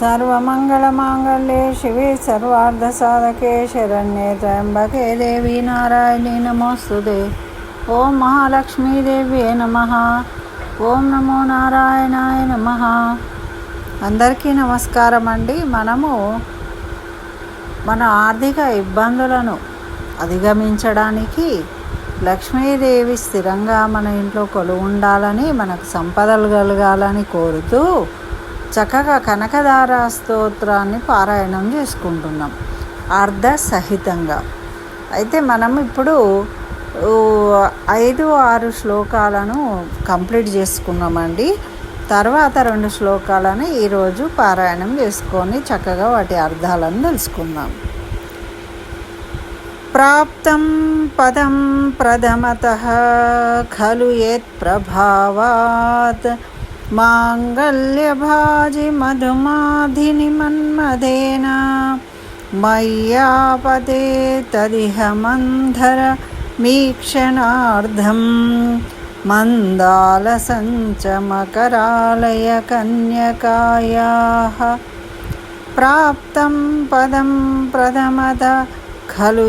సర్వమంగళమాంగళ్యే శివే సర్వార్ధసాధకే శరణ్యే త్రయంబకే దేవి నారాయణి నమోస్తుదే ఓం మహాలక్ష్మీదేవ్యే నమ. ఓం నమో నారాయణాయ నమ. అందరికీ నమస్కారం అండి మనము మన ఆర్థిక ఇబ్బందులను అధిగమించడానికి లక్ష్మీదేవి స్థిరంగా మన ఇంట్లో కొలువుండాలని మనకు సంపదలు కలగాలని కోరుతూ చక్కగా కనకదార స్తోత్రాన్ని పారాయణం చేసుకుంటున్నాం. అర్ధ సహితంగా. అయితే మనం ఇప్పుడు ఐదు ఆరు శ్లోకాలను కంప్లీట్ చేసుకున్నామండి. తర్వాత రెండు శ్లోకాలను ఈరోజు పారాయణం చేసుకొని చక్కగా వాటి అర్థాలను తెలుసుకుందాం. ప్రాప్తం పదం ప్రథమత ఖలు ఏత్ ప్రభావాత్ మధుమాధిని మన్మధేన మయ్యాపదే తదిహ మంధర మీక్షణార్థం. మందాలసంచమకరాలయ కన్యకాయాः. ప్రాప్తం పదం ప్రథమత ఖలు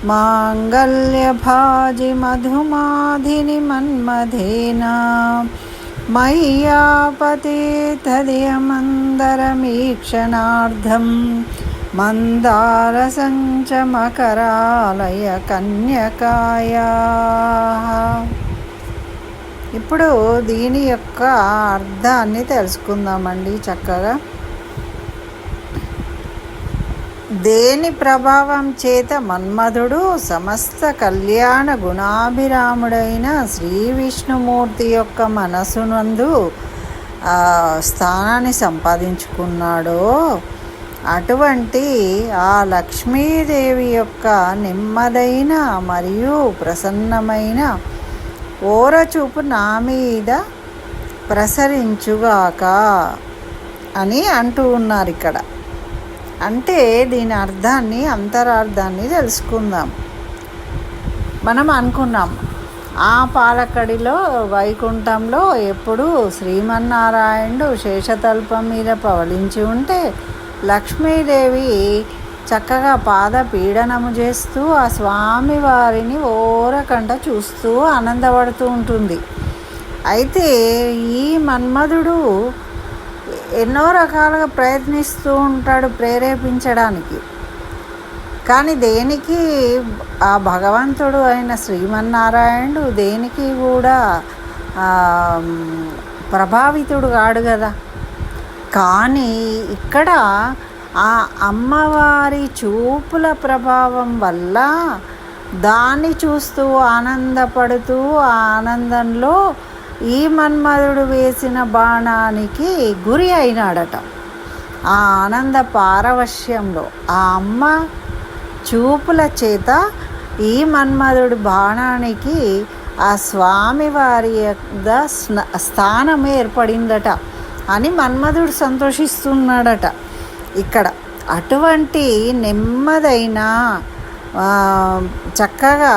యత్ప్రభావాత్ మాంగళ్యభాజి మధుమాధిని మన్మధేన మయ్యాపతే తదియమందరమీక్షణార్థం మందారసంచమకరాలయ కన్యకాయా. ఇప్పుడు దీని యొక్క అర్థాన్ని తెలుసుకుందామండి చక్కగా. దేని ప్రభావం చేత మన్మధుడు సమస్త కళ్యాణ గుణాభిరాముడైన శ్రీ విష్ణుమూర్తి యొక్క మనసునందు ఆ, స్థానాన్ని సంపాదించుకున్నాడో అటువంటి ఆ లక్ష్మీదేవి యొక్క నెమ్మదైన మరియు ప్రసన్నమైన ఓరచూపు నా మీద ప్రసరించుగాక అని అంటూ ఉన్నారు ఇక్కడ. అంటే దీని అర్థాన్ని అంతరార్థాన్ని తెలుసుకుందాం. మనం అనుకున్నాం ఆ పాలకడిలో వైకుంఠంలో ఎప్పుడు శ్రీమన్నారాయణుడు శేషతల్పం మీద పవలించి ఉంటే లక్ష్మీదేవి చక్కగా పాద పీడనము చేస్తూ ఆ స్వామి వారిని ఓరకంట చూస్తూ ఆనందపడుతూ ఉంటుంది. అయితే ఈ మన్మధుడు ఎన్నో రకాలుగా ప్రయత్నిస్తూ ఉంటాడు ప్రేరేపించడానికి. కానీ దేనికి ఆ భగవంతుడు అయిన శ్రీమన్నారాయణుడు దేనికి కూడా ప్రభావితుడు కాడు కదా. కానీ ఇక్కడ ఆ అమ్మవారి చూపుల ప్రభావం వల్ల దాన్ని చూస్తూ ఆనందపడుతూ ఆ ఆనందంలో ఈ మన్మధుడు వేసిన బాణానికి గురి అయినాడట. ఆ ఆనంద పారవశ్యంలో ఆ అమ్మ చూపుల చేత ఈ మన్మధుడి బాణానికి ఆ స్వామివారి యొక్క స్థానం ఏర్పడిందట అని మన్మధుడు సంతోషిస్తున్నాడట. ఇక్కడ అటువంటి నెమ్మదైన చక్కగా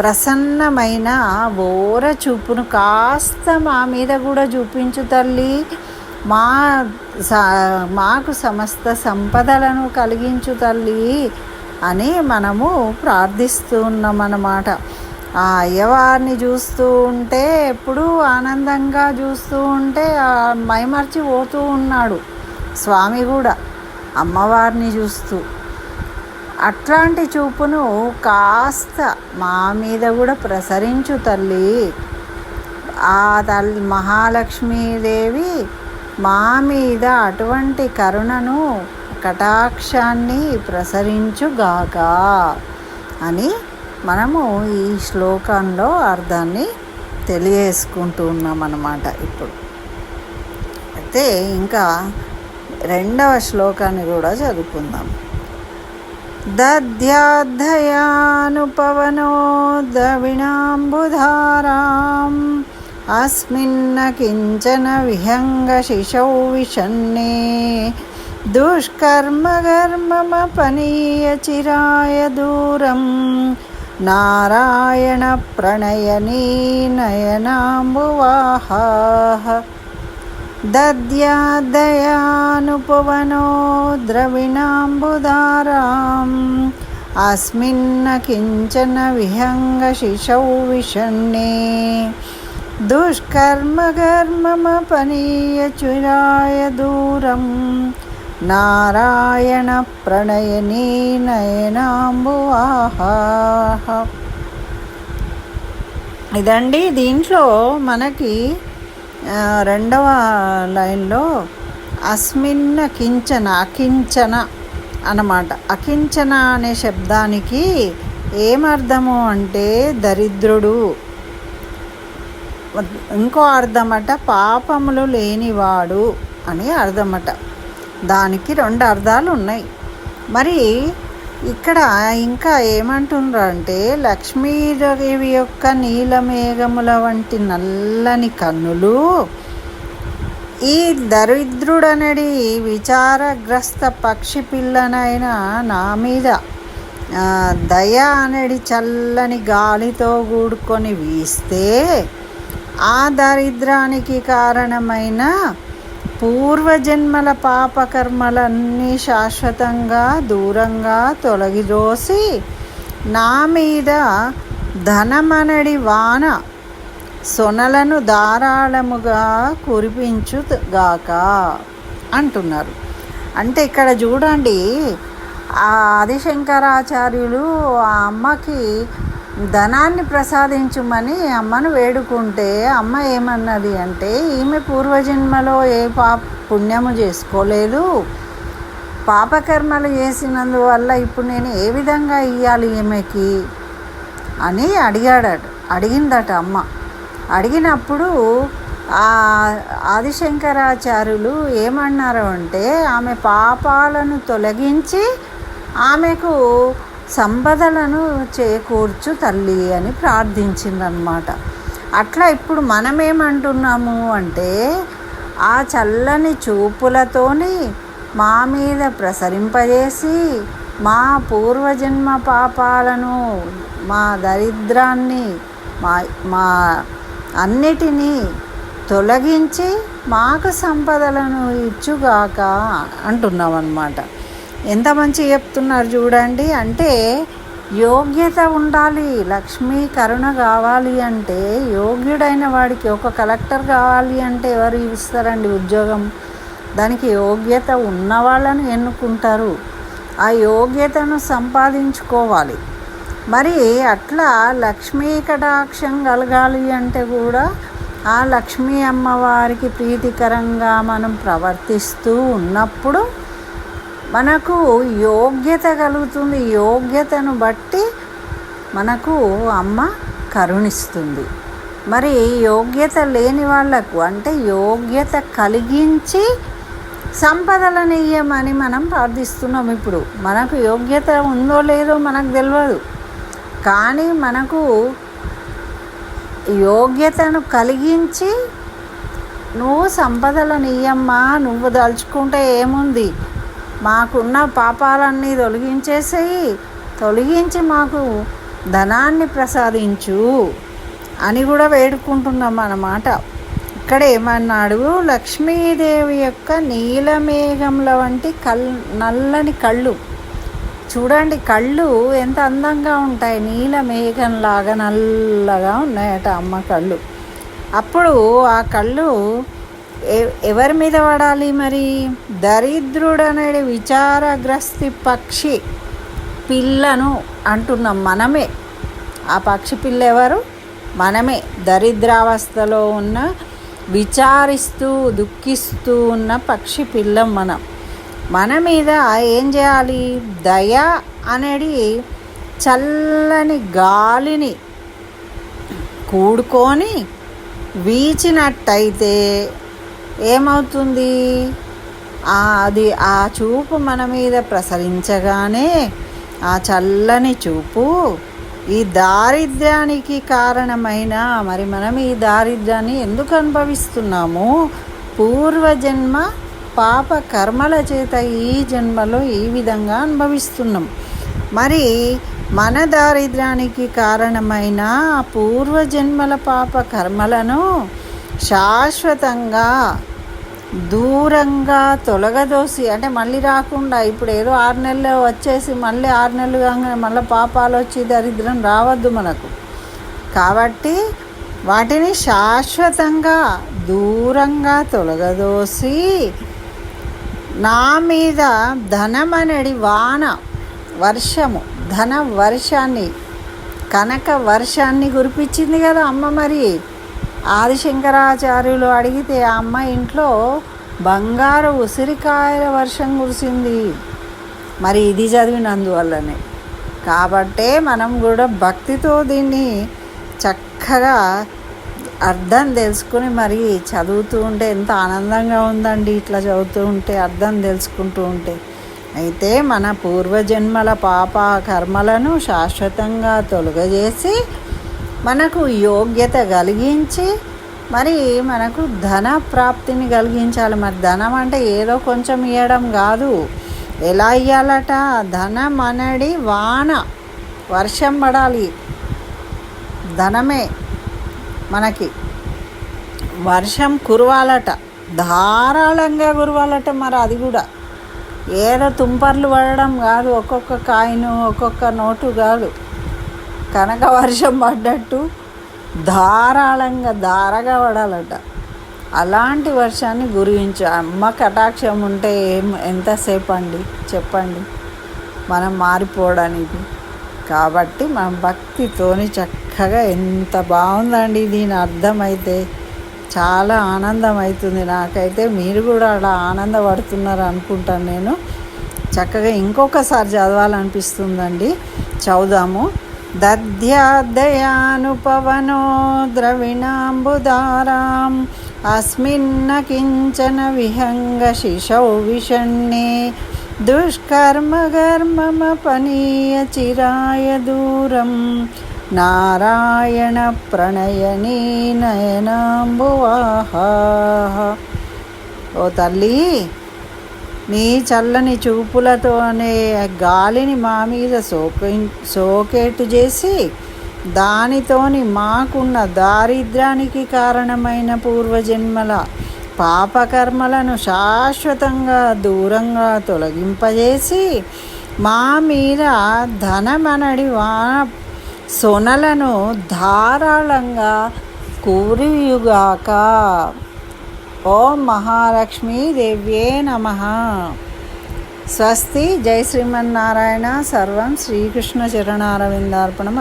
ప్రసన్నమైన ఓర చూపును కాస్త మా మీద కూడా చూపించు తల్లి. మా మాకు సమస్త సంపదలను కలిగించు తల్లి అని మనము ప్రార్థిస్తూ ఉన్నామన్నమాట. ఆ అయ్యవారిని చూస్తూ ఉంటే ఎప్పుడూ ఆనందంగా చూస్తూ ఉంటే మైమర్చి పోతూ ఉన్నాడు స్వామి కూడా. అమ్మవారిని చూస్తూ. అట్లాంటి చూపును కాస్త మా మీద కూడా ప్రసరించు తల్లి. ఆ తల్లి మహాలక్ష్మీదేవి మా మీద అటువంటి కరుణను కటాక్షాన్ని ప్రసరించుగాక అని మనము ఈ శ్లోకంలో అర్థాన్ని తెలియజేసుకుంటూ ఉన్నాం అన్నమాట ఇప్పుడు. అయితే ఇంకా రెండవ శ్లోకాన్ని కూడా చదువుకుందాం. దధ్యాధ్యయానుపవనో ద్రవిణాంబుధారాం అస్మిన్న కించన విహంగశిశౌ విషన్నే దుష్కర్మగర్మమపనీయ చిరాయ దూరం నారాయణ ప్రణయనీ నయనాంబువాహ दद्यादयानुपवनो द्रविणाम्बुदाराम् अस्मिन्न किञ्चन विहङ्गशिशौ विषण्णे दुष्कर्मकर्ममपनीयचुराय दूरं नारायणप्रणयनी నయనాంబువాహ ఇదండి దీంట్లో మనకి ఆ, రెండవ లైన్లో అస్మిన్న కించన అకించన అన్నమాట. అకించన అనే శబ్దానికి ఏమర్థము అంటే దరిద్రుడు. ఇంకో అర్థమట పాపములు లేనివాడు అని అర్థమట. దానికి రెండు అర్థాలు ఉన్నాయి. మరి ఇక్కడ ఇంకా ఏమంటున్నారు అంటే లక్ష్మీదేవి యొక్క నీలమేఘముల వంటి నల్లని కన్నులు ఈ దరిద్రుడనడి విచారగ్రస్త పక్షి పిల్లనైన నా మీద దయ అనడి చల్లని గాలితో కూడుకొని వీస్తే ఆ దరిద్రానికి కారణమైన పూర్వజన్మల పాపకర్మలన్నీ శాశ్వతంగా దూరంగా తొలగిదోసి నా మీద ధనమనడి వాన సొనలను ధారాళముగా కురిపించుగాక అంటున్నారు. అంటే ఇక్కడ చూడండి ఆ ఆదిశంకరాచార్యులు ఆ అమ్మకి ధనాన్ని ప్రసాదించుమని అమ్మను వేడుకుంటే అమ్మ ఏమన్నది అంటే ఈమె పూర్వజన్మలో ఏ పాప పుణ్యము చేసుకోలేదు. పాపకర్మలు చేసినందువల్ల ఇప్పుడు నేను ఏ విధంగా ఇవ్వాలి ఈమెకి? అని అడిగాడట అడిగిందట అమ్మ. అడిగినప్పుడు ఆ ఆదిశంకరాచార్యులు ఏమన్నారు అంటే ఆమె పాపాలను తొలగించి ఆమెకు సంపదలను చేకూర్చు తల్లి అని ప్రార్థించిందనమాట అట్లా ఇప్పుడు మనమేమంటున్నాము అంటే ఆ చల్లని చూపులతోని మా మీద ప్రసరింపజేసి మా పూర్వజన్మ పాపాలను మా దరిద్రాన్ని మా మా అన్నిటినీ తొలగించి మాకు సంపదలను ఇచ్చుగాక అంటున్నాం అన్నమాట ఎంత మంచి చెప్తున్నారు చూడండి. అంటే యోగ్యత ఉండాలి లక్ష్మీ కరుణ కావాలి అంటే యోగ్యుడైన వాడికి ఒక కలెక్టర్ కావాలి అంటే ఎవరు ఇస్తారండి ఉద్యోగం? దానికి యోగ్యత ఉన్న వాళ్ళని ఎన్నుకుంటారు. ఆ యోగ్యతను సంపాదించుకోవాలి. మరి అట్లా లక్ష్మీ కటాక్షం కలగాలి అంటే కూడా ఆ లక్ష్మీ అమ్మవారికి ప్రీతికరంగా మనం ప్రవర్తిస్తూ ఉన్నప్పుడు మనకు యోగ్యత కలుగుతుంది. యోగ్యతను బట్టి మనకు అమ్మ కరుణిస్తుంది. మరి యోగ్యత లేని వాళ్ళకు అంటే యోగ్యత కలిగించి సంపదలను ఇయ్యమని మనం ప్రార్థిస్తున్నాం ఇప్పుడు. మనకు యోగ్యత ఉందో లేదో మనకు తెలియదు కానీ మనకు యోగ్యతను కలిగించి నువ్వు సంపదలను ఇయ్యమ్మా నువ్వు దలుచుకుంటే ఏముంది? మాకున్న పాపాలన్నీ తొలగించేసేయి. తొలగించి మాకు ధనాన్ని ప్రసాదించు అని కూడా వేడుకుంటున్నాం అన్నమాట. ఇక్కడ ఏమన్నాడు? లక్ష్మీదేవి యొక్క నీలమేఘంల వంటి కల్ నల్లని కళ్ళు. చూడండి కళ్ళు ఎంత అందంగా ఉంటాయి. నీల మేఘంలాగా నల్లగా ఉన్నాయట అమ్మ కళ్ళు. అప్పుడు ఆ కళ్ళు ఎవరి మీద పడాలి మరి? దరిద్రుడనే విచారగ్రస్తి పక్షి పిల్లను అంటున్నాం మనమే. ఆ పక్షి పిల్ల ఎవరు? మనమే. దరిద్రావస్థలో ఉన్న విచారిస్తూ దుఃఖిస్తూ ఉన్న పక్షి పిల్లం మనం. మన మీద ఏం చేయాలి? దయ అనేది చల్లని గాలిని కూడుకొని వీచినట్టయితే ఏమవుతుంది? అది ఆ చూపు మన మీద ప్రసరించగానే ఆ చల్లని చూపు ఈ దారిద్ర్యానికి కారణమైన మరి మనం ఈ దారిద్ర్యాన్ని ఎందుకు అనుభవిస్తున్నాము? పూర్వజన్మ పాప కర్మల చేత ఈ జన్మలో ఈ విధంగా అనుభవిస్తున్నాం. మరి మన దారిద్ర్యానికి కారణమైన పూర్వజన్మల పాప కర్మలను శాశ్వతంగా దూరంగా తొలగదోసి అంటే మళ్ళీ రాకుండా ఇప్పుడు ఏదో ఆరు నెలలు వచ్చేసి మళ్ళీ ఆరు నెలలు కాగానే మళ్ళీ పాపాలు వచ్చి దరిద్రం రావద్దు మనకు. కాబట్టి వాటిని శాశ్వతంగా దూరంగా తొలగదోసి నా మీద ధనమనడి వాన వర్షము ధన వర్షాన్ని కనక వర్షాన్ని కురిపించింది కదా అమ్మ మరి. ఆదిశంకరాచార్యులు అడిగితే ఆ అమ్మ ఇంట్లో బంగారు ఉసిరికాయల వర్షం కురిసింది. మరి ఇది చదివినందువల్లనే. కాబట్టే మనం కూడా భక్తితో దీన్ని చక్కగా అర్థం తెలుసుకుని మరి చదువుతూ ఉంటే ఎంత ఆనందంగా ఉందండి ఇట్లా చదువుతూ ఉంటే అర్థం తెలుసుకుంటూ ఉంటే. అయితే మన పూర్వజన్మల పాప కర్మలను శాశ్వతంగా తొలగజేసి మనకు యోగ్యత కలిగించి మరి మనకు ధన ప్రాప్తిని కలిగించాలి. మరి ధనం అంటే ఏదో కొంచెం ఇవ్వడం కాదు. ఎలా ఇవ్వాలట ధనం అనడి వాన. వర్షం పడాలి. ధనమే మనకి. వర్షం కురవాలట. ధారాళంగా కురవాలట మరి అది కూడా. ఏదో తుంపర్లు పడడం కాదు. ఒక్కొక్క కాయిను ఒక్కొక్క నోటు కాదు. కనక వర్షం పడ్డట్టు ధారాళంగా ధారగా పడాలట. అలాంటి వర్షాన్ని గురించి అమ్మ కటాక్షం ఉంటే ఏం ఎంతసేపు అండి చెప్పండి. మనం మారిపోవడానికి. కాబట్టి మన భక్తితోని చక్కగా ఎంత బాగుందండి దీని అర్థమైతే. చాలా ఆనందం అవుతుంది నాకైతే. మీరు కూడా అలా ఆనందపడుతున్నారు అనుకుంటాను నేను. చక్కగా ఇంకొకసారి చదవాలనిపిస్తుందండి. చదుదాము దధ్యాదయానుపవనో ద్రవిణాంబుదారాం అస్మిన్న కించన విహంగ శిశౌ విషణ్ణే దుష్కర్మకర్మమపనీయ చిరాయ దూరం నారాయణ ప్రణయనీ నయనాంబువాహ ఓ తల్లి నీ చల్లని చూపులతోనే గాలిని మా మీద సోకి సోకేటు చేసి దానితోని మాకున్న దారిద్ర్యానికి కారణమైన పూర్వజన్మల పాపకర్మలను శాశ్వతంగా దూరంగా తొలగింపజేసి మా మీద ధనమనడి వాన సొనలను ధారాళంగా కూరియుగాక. ఓం మహాలక్ష్మీ దేవ్యే నమ. స్వస్తి జై శ్రీమన్నారాయణ. సర్వం శ్రీకృష్ణ చరణారవిందార్పణం